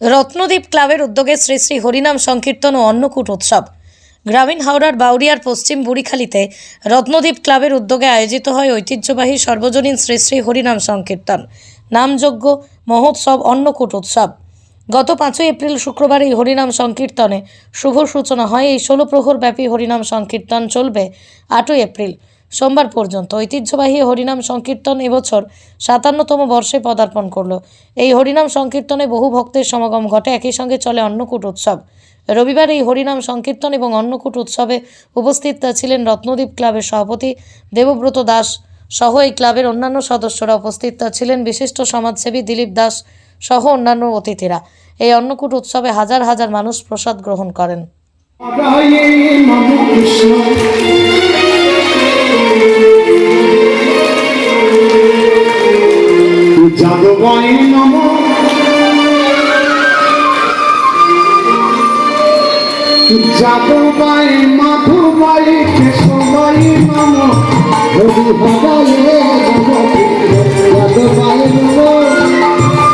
রত্নদ্বীপ ক্লাবের উদ্যোগে শ্রী শ্রী হরিনাম সংকীর্তন ও অন্নকূট উৎসব। গ্রামীণ হাওড়ার বাউরিয়ার পশ্চিম বুড়িখালীতে রত্নদ্বীপ ক্লাবের উদ্যোগে আয়োজিত হয় ঐতিহ্যবাহী সর্বজনীন শ্রী শ্রী হরিনাম সংকীর্তন। নামযজ্ঞ, মহোৎসব, অন্নকূট উৎসব। গত পাঁচই এপ্রিল শুক্রবার এই হরিনাম সংকীর্তনে শুভ সূচনা হয়। এই ষোলো প্রহর ব্যাপী হরিনাম সংকীর্তন চলবে আটই এপ্রিল। সোমবার পর্যন্ত ঐতিহ্যবাহী হরিনাম সংকীর্তন এবছর সাতান্নতম বর্ষে পদার্পণ করল। এই হরিনাম সংকীর্তনে বহু ভক্তের সমাগম ঘটে। একই সঙ্গে চলে অন্নকূট উৎসব। রবিবার এই হরিনাম সংকীর্তন এবং অন্নকূট উৎসবে উপস্থিত ছিলেন রত্নদ্বীপ ক্লাবের সভাপতি দেবব্রত দাস সহ এই ক্লাবের অন্যান্য সদস্যরা উপস্থিত ছিলেন বিশিষ্ট সমাজসেবী দিলীপ দাস সহ অন্যান্য অতিথিরা। এই অন্নকূট উৎসবে হাজার হাজার মানুষ প্রসাদ গ্রহণ করেন। রায়ে নম। যাদবায় মাধবায় কেশবায় নম হরি নম যাদবায় নম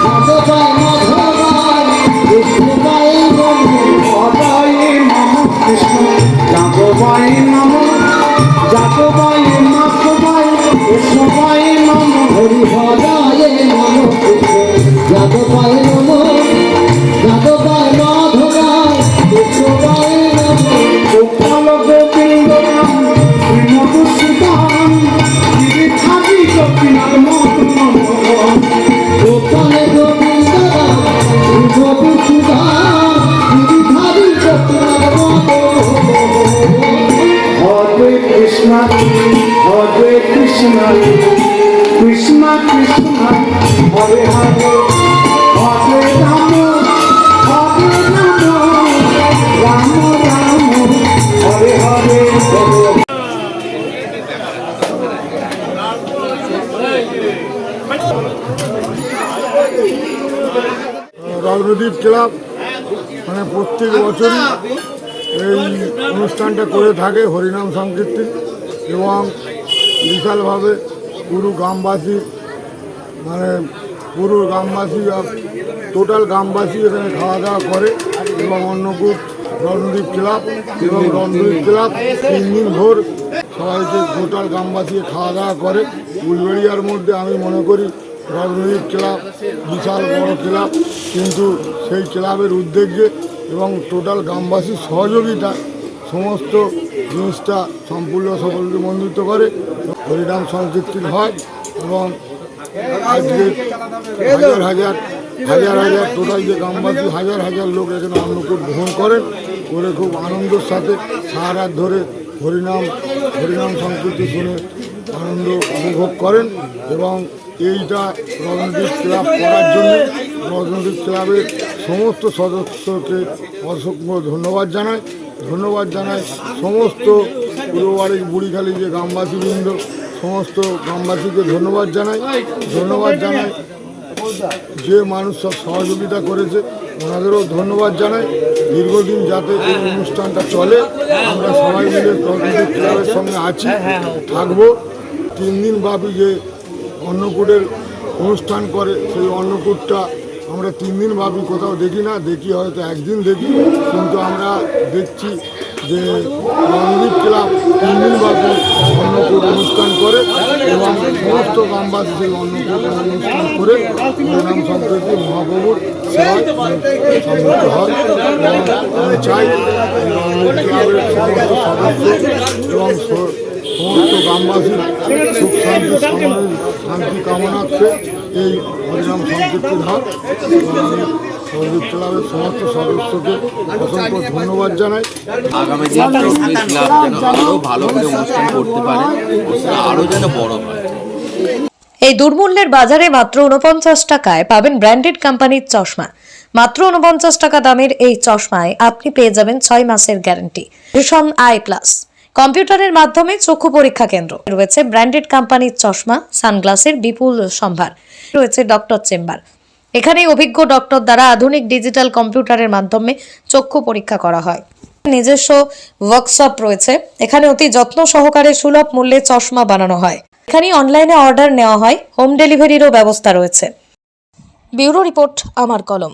যাদবায় মাধবায় কৃষ্ণবায় নম হরায়ে নম কৃষ্ণ যাদবায় নম যাদবায় মাধবায় কেশবায় নম হরি হরায়ে কৃষ্ণ রাজনৈতিক ক্লাব মানে প্রত্যেক বছরই এই অনুষ্ঠানটা করে থাকে হরিনাম সংকীর্তন এবং বিশালভাবে পুরো গ্রামবাসী মানে পুরো গ্রামবাসী টোটাল গ্রামবাসী এখানে খাওয়া দাওয়া করে এবং অন্নকূট রণদ্বীপ ক্লাব এবং রণদ্বীপ ক্লাব তিন দিন ভোর সবাইকে টোটাল গ্রামবাসী খাওয়া দাওয়া করে। উলবেড়িয়ার মধ্যে আমি মনে করি রণদ্বীপ ক্লাব বিশাল বড় ক্লাব, কিন্তু সেই ক্লাবের উদ্যোগে এবং টোটাল গ্রামবাসীর সহযোগিতা সমস্ত জিনিসটা সম্পূর্ণ সকলকে মন্ডিত করে হরিনাম সংকীর্তন হয় এবং আজকে হাজার হাজার হাজার হাজার টোটাল যে গ্রামবাসী, হাজার হাজার লোক এখানে অন্নকূট গ্রহণ করেন, করে খুব আনন্দের সাথে সারা ধরে হরিনাম হরিনাম সংকীর্তি শুনে আনন্দ উপভোগ করেন এবং এইটা রণদ্বীপ ক্লাব করার জন্য রণদ্বীপ ক্লাবের সমস্ত সদস্যকে অসংখ্য ধন্যবাদ জানাই। ধন্যবাদ জানাই সমস্ত পূর্ববাড়ির বুড়িখালি যে গ্রামবাসীবৃন্দ, সমস্ত গ্রামবাসীকে ধন্যবাদ জানাই ধন্যবাদ জানাই। যে মানুষ সব সহযোগিতা করেছে, ওনাদেরও ধন্যবাদ জানাই। দীর্ঘদিন যাতে এই অনুষ্ঠানটা চলে, আমরা সবাই মিলে প্রকৃতি ক্লাবের সঙ্গে আছি, থাকব। তিন দিন ব্যাপী যে অন্নকূটের অনুষ্ঠান করে, সেই অন্নকূটটা আমরা তিন দিন ব্যাপী কোথাও দেখি না, দেখি হয়তো একদিন দেখি। কিন্তু আমরা দেখছি যে রণদীপ ক্লাব তিন দিন ব্যাপী অন্নকূট অনুষ্ঠান করে এবং সমস্ত গ্রামবাসী সেই অন্নকূট অনুষ্ঠান করে হরিনাম সম্প্রীতি মহাপ্রভুর সেবায় সম্মিলিত হয় আমি চাই ক্লাবের সমস্ত সদস্য এবং সমস্ত সুখ শান্তি শান্তি এই হরিনাম সংকীর্তন হয় এবং আমি সহযোগ ক্লাবের সমস্ত সদস্যকে অসংখ্য ধন্যবাদ জানাই। আগামী দিন ক্লাব যেন আরও ভালো করে অনুষ্ঠান করতে পারে আরও যেন বড় হয়। এই দুর্মূল্যের বাজারে মাত্র উনপঞ্চাশ টাকায় পাবেন ব্র্যান্ডেড কোম্পানির চশমা। মাত্র উনপঞ্চাশ টাকা দামের এই চশমায় আপনি পেয়ে যাবেন ছয় মাসের গ্যারান্টি। ভীষণ আই প্লাস কম্পিউটারের মাধ্যমে চক্ষু পরীক্ষা কেন্দ্র। রয়েছে ব্র্যান্ডেড কোম্পানির চশমা, সানগ্লাসের বিপুল সম্ভার। রয়েছে ডক্টর চেম্বার। এখানে অভিজ্ঞ ডক্টর দ্বারা আধুনিক ডিজিটাল কম্পিউটারের মাধ্যমে চক্ষু পরীক্ষা করা হয়। নিজস্ব ওয়ার্কশপ রয়েছে। এখানে অতি যত্ন সহকারে সুলভ মূল্যে চশমা বানানো হয়। এখানে অনলাইনে অর্ডার নেওয়া হয়। হোম ডেলিভারিরও ব্যবস্থা রয়েছে। ব্যুরো রিপোর্ট, আমার কলম।